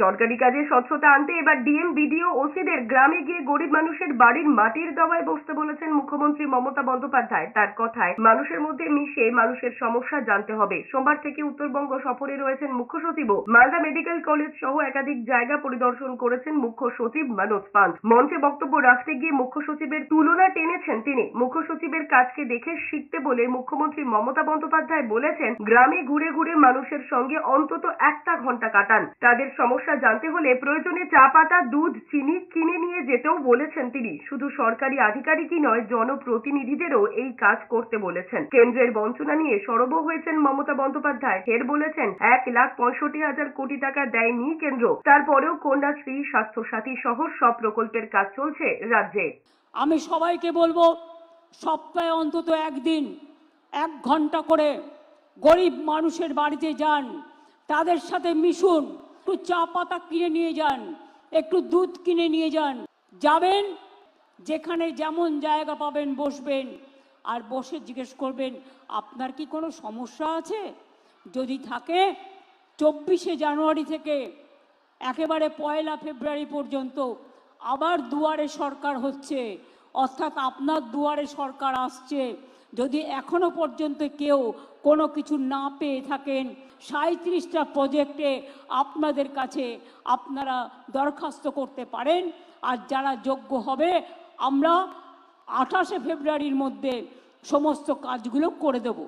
সরকারি কাজে স্বচ্ছতা আনতে এবার ডিএম, বিডিও, ওসিদের গ্রামে গিয়ে গরিব মানুষের বাড়ির মাটির দাওয়ায় বসতে বলেছেন মুখ্যমন্ত্রী মমতা বন্দ্যোপাধ্যায়। তার কথায়, মানুষের মধ্যে মিশে মানুষের সমস্যা জানতে হবে। সোমবার থেকে উত্তরবঙ্গ সফরে রয়েছেন মুখ্য সচিবও। মালদা মেডিকেল কলেজ সহ একাধিক জায়গা পরিদর্শন করেছেন মুখ্য সচিব মনোজ পান্ত মঞ্চে বক্তব্য রাখতে গিয়ে মুখ্য সচিবের তুলনা টেনেছেন তিনি। মুখ্য সচিবের কাজকে দেখে শিখতে বলে মুখ্যমন্ত্রী মমতা বন্দ্যোপাধ্যায় বলেছেন, গ্রামে ঘুরে ঘুরে মানুষের সঙ্গে অন্তত একটা ঘণ্টা কাটান। তাদের সমস্যা জানতে হলে প্রয়োজনে চা পাতা, দুধ, চিনি কিনে নিয়ে যেতেও বলেছেন তিনি। শুধু সরকারি আধিকারিকই নয়, জনপ্রতিনিধিদেরও এই কাজ করতে বলেছেন। কেন্দ্রের বঞ্চনা নিয়ে সরব হয়েছেন মমতা বন্দ্যোপাধ্যায়। ফের বলেছেন, এক লাখ পঁয়ষট্টি হাজার কোটি টাকা দেয়নি কেন্দ্র। তারপরেও কন্যাশ্রী, স্বাস্থ্যসাথী সহ সব প্রকল্পের কাজ চলছে রাজ্যে। আমি সবাইকে বলব, সপ্তাহে অন্তত একদিন, এক ঘণ্টা করে গরিব মানুষের বাড়িতে যান। তাদের সাথে মিশুন। একটু চা পাতা কিনে নিয়ে যান, একটু দুধ কিনে নিয়ে যান। যাবেন, যেখানে যেমন জায়গা পাবেন, বসবেন। আর বসে জিজ্ঞেস করবেন, আপনার কি কোনো সমস্যা আছে? যদি থাকে, চব্বিশে জানুয়ারি থেকে একেবারে পয়লা ফেব্রুয়ারি পর্যন্ত আবার দুয়ারে সরকার হচ্ছে। অর্থাৎ আপনার দুয়ারে সরকার আসছে। যদি এখনও পর্যন্ত কেউ কোনো কিছু না পেয়ে থাকেন সাঁত্রিশটা প্রজেক্টে আপনাদের কাছে আপনারা দরখাস্ত করতে পারেন। আর যারা যোগ্য হবে, আমরা আঠাশে ফেব্রুয়ারির মধ্যে সমস্ত কাজগুলো করে দেবো।